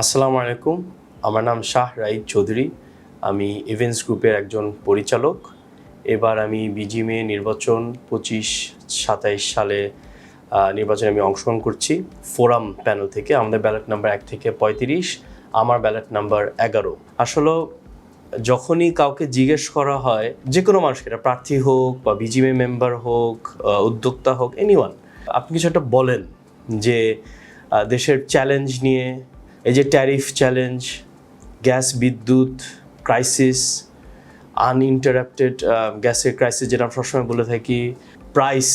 আসসালামু আলাইকুম। আমার নাম শাহ রাইদ চৌধুরী। আমি ইভেন্টস গ্রুপের একজন পরিচালক। এবার আমি বিজিএমএ নির্বাচন পঁচিশ সাতাইশ সালে নির্বাচনে আমি অংশগ্রহণ করছি। ফোরাম প্যানেল থেকে, আমাদের ব্যালট নাম্বার এক থেকে পঁয়ত্রিশ, আমার ব্যালট নাম্বার এগারো। আসলে যখনই কাউকে জিজ্ঞেস করা হয় যে কোনো মানুষকে, এটা প্রার্থী হোক বা বিজিএমএ মেম্বার হোক উদ্যোক্তা হোক এনিওয়ান আপনি কিছু একটা বলেন যে দেশের চ্যালেঞ্জ নিয়ে এই যে ট্যারিফ চ্যালেঞ্জ গ্যাস বিদ্যুৎ ক্রাইসিস আনইন্টারাপ্টেড গ্যাসের ক্রাইসিস যেটা আমরা সবসময় বলে থাকি প্রাইস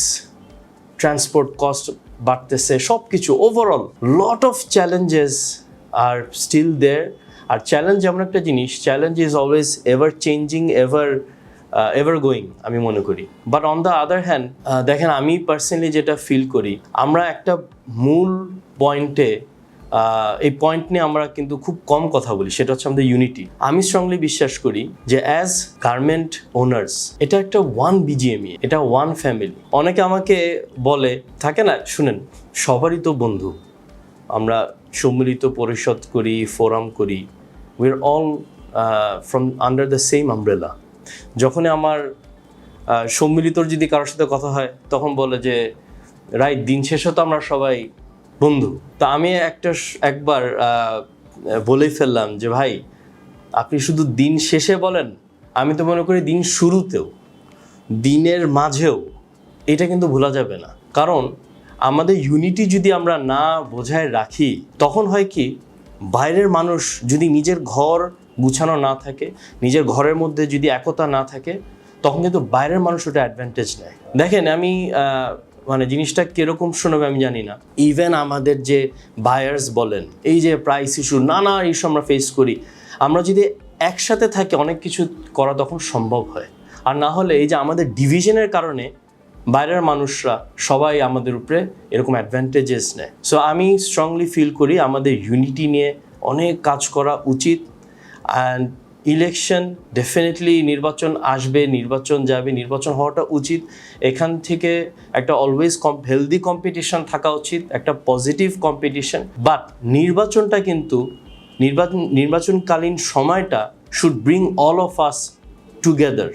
ট্রান্সপোর্ট কস্ট বাড়তেছে সব কিছু overall lot of challenges are still there R challenge এমন একটা জিনিস challenge is always ever changing ever ever going আমি মনে করি। But on the other hand দেখেন আমি পার্সোনালি যেটা ফিল করি, আমরা একটা মূল পয়েন্টে এই পয়েন্ট নিয়ে আমরা কিন্তু খুব কম কথা বলি সেটা হচ্ছে আমাদের ইউনিটি আমি স্ট্রংলি বিশ্বাস করি যে অ্যাজ গার্মেন্ট ওনার্স এটা একটা ওয়ান বিজিএমই E, এটা ওয়ান ফ্যামিলি অনেকে আমাকে বলে থাকে না শুনেন সবারই তো বন্ধু। আমরা সম্মিলিত পরিষদ করি ফোরাম করি। We are all from under the same umbrella যখনই আমার সম্মিলিতর যদি কারোর সাথে কথা হয় তখন বলে যে রাইট দিন শেষে তো আমরা সবাই বন্ধু। তা আমি একটা একবার বলেই ফেললাম যে, ভাই, আপনি শুধু দিন শেষে বলেন, আমি তো মনে করি দিন শুরুতেও, দিনের মাঝেও এটা কিন্তু ভোলা যাবে না। কারণ আমাদের ইউনিটি যদি আমরা না বোঝায় রাখি, তখন হয় কি, বাইরের মানুষ যদি নিজের ঘর গুছানো না থাকে, নিজের ঘরের মধ্যে যদি একতা না থাকে, তখন কিন্তু বাইরের মানুষ ওটা অ্যাডভান্টেজ নেয়। দেখেন আমি মানে জিনিসটা কীরকম শোনাবে আমি জানি না। ইভেন আমাদের যে বায়ার্স বলেন, এই যে প্রাইস ইস্যু নানা ইস্যু আমরা ফেস করি। আমরা যদি একসাথে থাকি, অনেক কিছু করা তখন সম্ভব হয়। আর না হলে এই যে আমাদের ডিভিশনের কারণে বাইরের মানুষরা সবাই আমাদের উপরে এরকম অ্যাডভান্টেজেস নেয়। সো আমি স্ট্রংলি ফিল করি আমাদের ইউনিটি নিয়ে অনেক কাজ করা উচিত। অ্যান্ড ইলেকশন ডেফিনেটলি নির্বাচন আসবে, নির্বাচন যাবে, নির্বাচন হওয়াটা উচিত। এখান থেকে একটা অলওয়েজ কম হেলদি কম্পিটিশন থাকা উচিত, একটা পজিটিভ কম্পিটিশন বাট নির্বাচনটা কিন্তু, নির্বাচন, নির্বাচনকালীন সময়টা should bring all of us together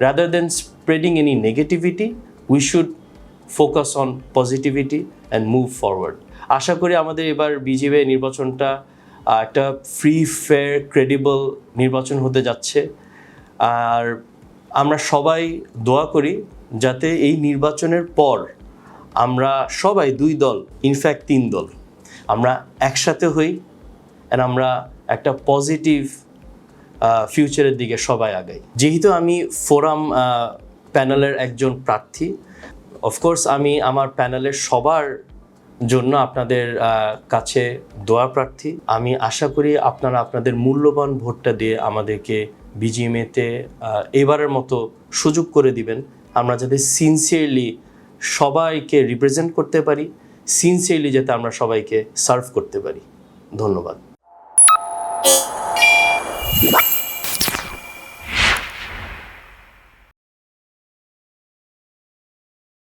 rather than spreading any negativity we should focus on positivity and move forward আশা করি আমাদের এবার বিজেপি নির্বাচনটা একটা ফ্রি ফেয়ার ক্রেডিবল নির্বাচন হতে যাচ্ছে। আর আমরা সবাই দোয়া করি যাতে এই নির্বাচনের পর আমরা সবাই দুই দল ইনফ্যাক্ট তিন দল, আমরা একসাথে হই অ্যান্ড আমরা একটা পজিটিভ ফিউচারের দিকে সবাই আগাই। যেহেতু আমি ফোরাম প্যানেলের একজন প্রার্থী অফকোর্স আমি আমার প্যানেলের সবার জন্য আপনাদের কাছে দোয়া প্রার্থী। আমি আশা করি আপনারা আপনাদের মূল্যবান ভোটটা দিয়ে আমাদেরকে বিজিএমএতে এবারের মতো সুযোগ করে দিবেন। আমরা যাতে সিনসিয়ারলি সবাইকে রিপ্রেজেন্ট করতে পারি সিনসিয়ারলি যাতে আমরা সবাইকে সার্ভ করতে পারি। ধন্যবাদ।